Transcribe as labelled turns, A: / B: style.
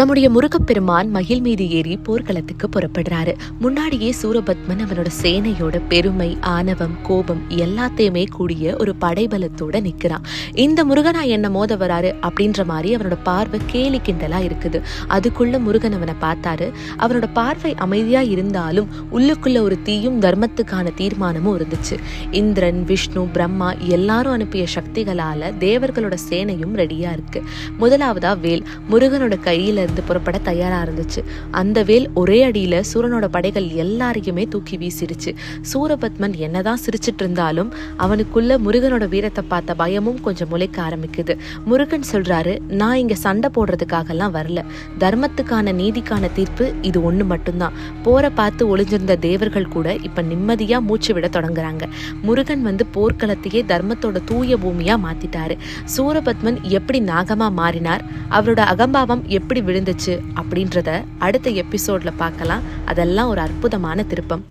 A: நம்முடைய முருகப்பெருமான் மகிழ் மீது ஏறி போர்க்களத்துக்கு புறப்படுறாரு. முன்னாடியே சூரபத்மன் அவனோட சேனையோட பெருமை ஆணவம் கோபம் எல்லாத்தையுமே கூடிய ஒரு படைபலத்தோட நிக்கிறான். இந்த முருகனா என்ன மோத வராரு அப்படின்ற மாதிரி அவனோட பார்வை கேலி கிண்டலா இருக்குது. அதுக்குள்ள முருகன் அவனை பார்த்தாரு. அவனோட பார்வை அமைதியா இருந்தாலும் உள்ளுக்குள்ள ஒரு தீயும் தர்மத்துக்கான தீர்மானமும் இருந்துச்சு. இந்திரன் விஷ்ணு பிரம்மா எல்லாரும் அனுப்பிய சக்திகளால தேவர்களோட சேனையும் ரெடியா இருக்கு. முதலாவதா வேல் முருகனோட கையில இருந்து புறப்பட தயாரா இருந்துச்சு. அந்த வேல் ஒரே அடியில சூரனோட படைகள் எல்லாரையுமே தூக்கி வீசிடுச்சு. சூரபத்மன் என்னதான் சிரிச்சிட்டு இருந்தாலும் அவனுக்குள்ள முருகனோட வீரத்தை பார்த்த பயமும் கொஞ்சம் முளைக்க ஆரம்பிக்குது. முருகன் சொல்றாரு நான் இங்க சண்டை போடுறதுக்காகலாம் வரல. தர்மத்துக்கான நீதிக்கான தீர்ப்பு இது ஒண்ணு மட்டும்தான். போரை பார்த்து ஒளிஞ்சிருந்த தேவர்கள் கூட இப்ப நிம்மதியா மூச்சு விட தொடங்குறாங்க. முருகன் வந்து போர்க்களத்தையே தர்மத்தோட தூய பூமியா மாத்திட்டாரு. சூரபத்மன் எப்படி நாகமா மாறினார்? அவரோட அகம்பாவம் எப்படி விழுந்துச்சு அப்படின்றத அடுத்த எபிசோட்ல பார்க்கலாம். அதெல்லாம் ஒரு அற்புதமான திருப்பம்.